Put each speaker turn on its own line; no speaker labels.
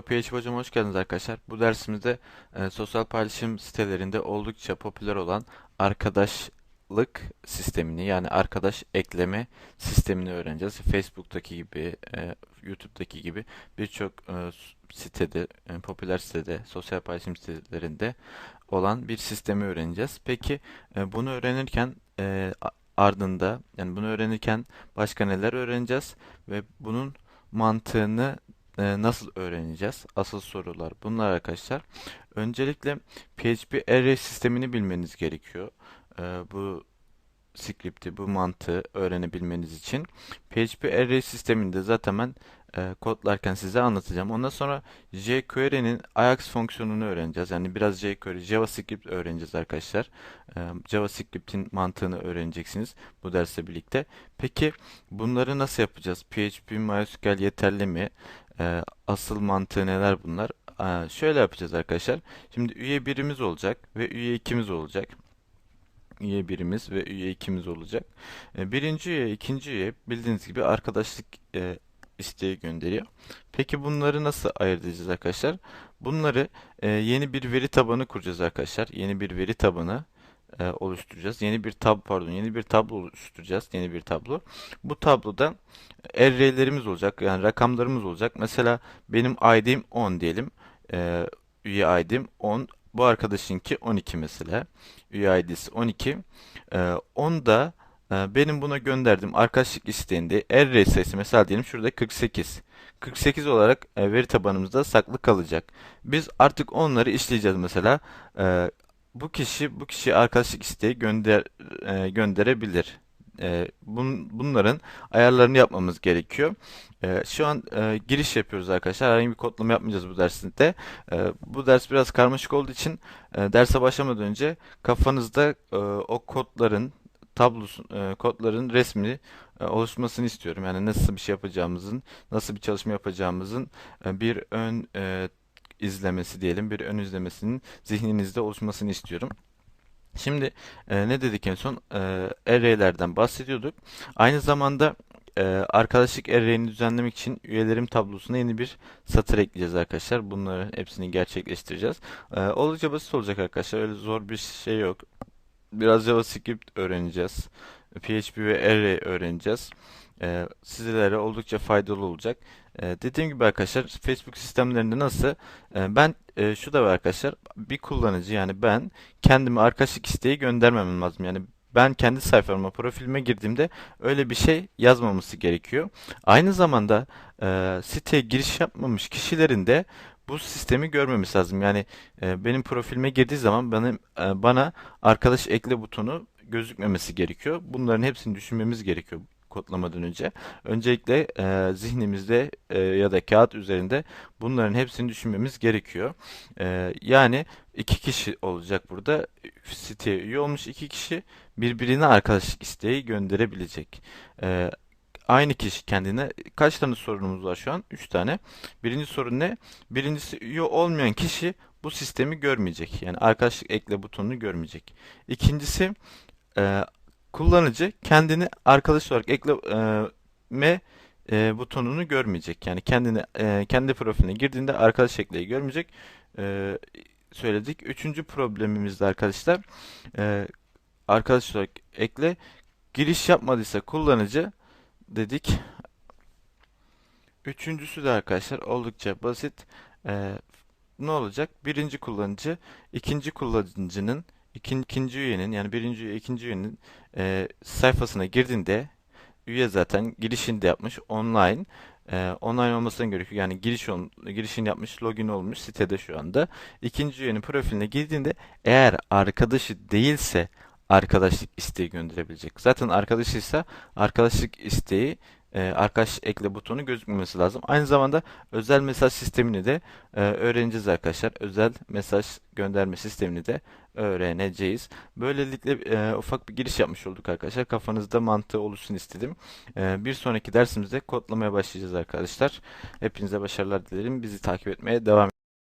PHP Hocam hoş geldiniz arkadaşlar. Bu dersimizde e, sosyal paylaşım sitelerinde oldukça popüler olan arkadaşlık sistemini yani arkadaş ekleme sistemini öğreneceğiz. Facebook'taki gibi, e, YouTube'daki gibi birçok e, sitede, e, popüler sitede, sosyal paylaşım sitelerinde olan bir sistemi öğreneceğiz. Peki e, bunu öğrenirken e, ardında yani bunu öğrenirken başka neler öğreneceğiz ve bunun mantığını e, nasıl öğreneceğiz? Asıl sorular bunlar arkadaşlar. Öncelikle PHP array sistemini bilmeniz gerekiyor. E, bu script'i, bu mantığı öğrenebilmeniz için. PHP array sisteminde zaten ben e, kodlarken size anlatacağım. Ondan sonra jQuery'nin Ajax fonksiyonunu öğreneceğiz. Yani biraz jQuery, JavaScript öğreneceğiz arkadaşlar. E, JavaScript'in mantığını öğreneceksiniz bu dersle birlikte. Peki bunları nasıl yapacağız? PHP, MySQL yeterli mi? E, asıl mantığı neler bunlar? E, şöyle yapacağız arkadaşlar. Şimdi üye birimiz olacak ve üye ikimiz olacak üye birimiz ve üye ikimiz olacak. E, Birinci üye, ikinci üye bildiğiniz gibi arkadaşlık e, isteği gönderiyor. Peki bunları nasıl ayırt arkadaşlar? Bunları e, yeni bir veri tabanı kuracağız arkadaşlar. Yeni bir veri tabanı e, oluşturacağız. Yeni bir tab pardon, yeni bir tablo oluşturacağız. Yeni bir tablo. Bu tabloda array'lerimiz olacak. Yani rakamlarımız olacak. Mesela benim ID'm 10 diyelim. E, üye ID'm 10. Bu arkadaşınki 12 mesela. Üye ID'si 12. Ee, onda e, benim buna gönderdiğim arkadaşlık isteğinde array sayısı mesela diyelim şurada 48. 48 olarak e, veri tabanımızda saklı kalacak. Biz artık onları işleyeceğiz mesela. Ee, bu kişi bu kişi arkadaşlık isteği gönder e, gönderebilir. E, bun- bunların ayarlarını yapmamız gerekiyor. E, şu an e, giriş yapıyoruz arkadaşlar. Herhangi bir kodlama yapmayacağız bu dersinde. E, bu ders biraz karmaşık olduğu için e, derse başlamadan önce kafanızda e, o kodların tablosu, e, kodların resmini e, oluşmasını istiyorum. Yani nasıl bir şey yapacağımızın, nasıl bir çalışma yapacağımızın e, bir ön e, izlemesi diyelim, bir ön izlemesinin zihninizde oluşmasını istiyorum. Şimdi e, ne dedik en son? E, array'lerden bahsediyorduk. Aynı zamanda e, arkadaşlık array'ini düzenlemek için üyelerim tablosuna yeni bir satır ekleyeceğiz arkadaşlar. Bunların hepsini gerçekleştireceğiz. E, oldukça basit olacak arkadaşlar. Öyle zor bir şey yok. Biraz JavaScript öğreneceğiz. PHP ve Array öğreneceğiz. Ee, sizlere oldukça faydalı olacak. Ee, dediğim gibi arkadaşlar Facebook sistemlerinde nasıl? Ee, ben e, şu da var arkadaşlar. Bir kullanıcı yani ben kendime arkadaşlık isteği göndermemem lazım. Yani ben kendi sayfama, profilime girdiğimde öyle bir şey yazmaması gerekiyor. Aynı zamanda e, siteye giriş yapmamış kişilerin de bu sistemi görmemiz lazım. Yani e, benim profilime girdiği zaman benim e, bana arkadaş ekle butonu gözükmemesi gerekiyor. Bunların hepsini düşünmemiz gerekiyor kodlamadan önce. Öncelikle e, zihnimizde e, ya da kağıt üzerinde bunların hepsini düşünmemiz gerekiyor. E, yani iki kişi olacak burada. Siteye üye olmuş iki kişi birbirine arkadaşlık isteği gönderebilecek. E, aynı kişi kendine kaç tane sorunumuz var şu an? 3 tane. Birinci sorun ne? Birincisi üye olmayan kişi bu sistemi görmeyecek. Yani arkadaşlık ekle butonunu görmeyecek. İkincisi e, kullanıcı kendini arkadaş olarak ekleme e, butonunu görmeyecek. Yani kendini e, kendi profiline girdiğinde arkadaş ekleyi görmeyecek. E, söyledik. Üçüncü problemimiz de arkadaşlar e, arkadaş olarak ekle giriş yapmadıysa kullanıcı dedik. Üçüncüsü de arkadaşlar oldukça basit. Ee, ne olacak? Birinci kullanıcı, ikinci kullanıcının, ikin- ikinci üyenin yani birinci üye, ikinci üyenin e, sayfasına girdiğinde üye zaten girişini de yapmış online. Ee, online olmasına gerekiyor. Yani giriş ol, girişini yapmış, login olmuş sitede şu anda. İkinci üyenin profiline girdiğinde eğer arkadaşı değilse arkadaşlık isteği gönderebilecek. Zaten arkadaşıysa arkadaşlık isteği e, arkadaş ekle butonu gözükmemesi lazım. Aynı zamanda özel mesaj sistemini de e, öğreneceğiz arkadaşlar. Özel mesaj gönderme sistemini de öğreneceğiz. Böylelikle e, ufak bir giriş yapmış olduk arkadaşlar. Kafanızda mantığı oluşsun istedim. E, bir sonraki dersimizde kodlamaya başlayacağız arkadaşlar. Hepinize başarılar dilerim. Bizi takip etmeye devam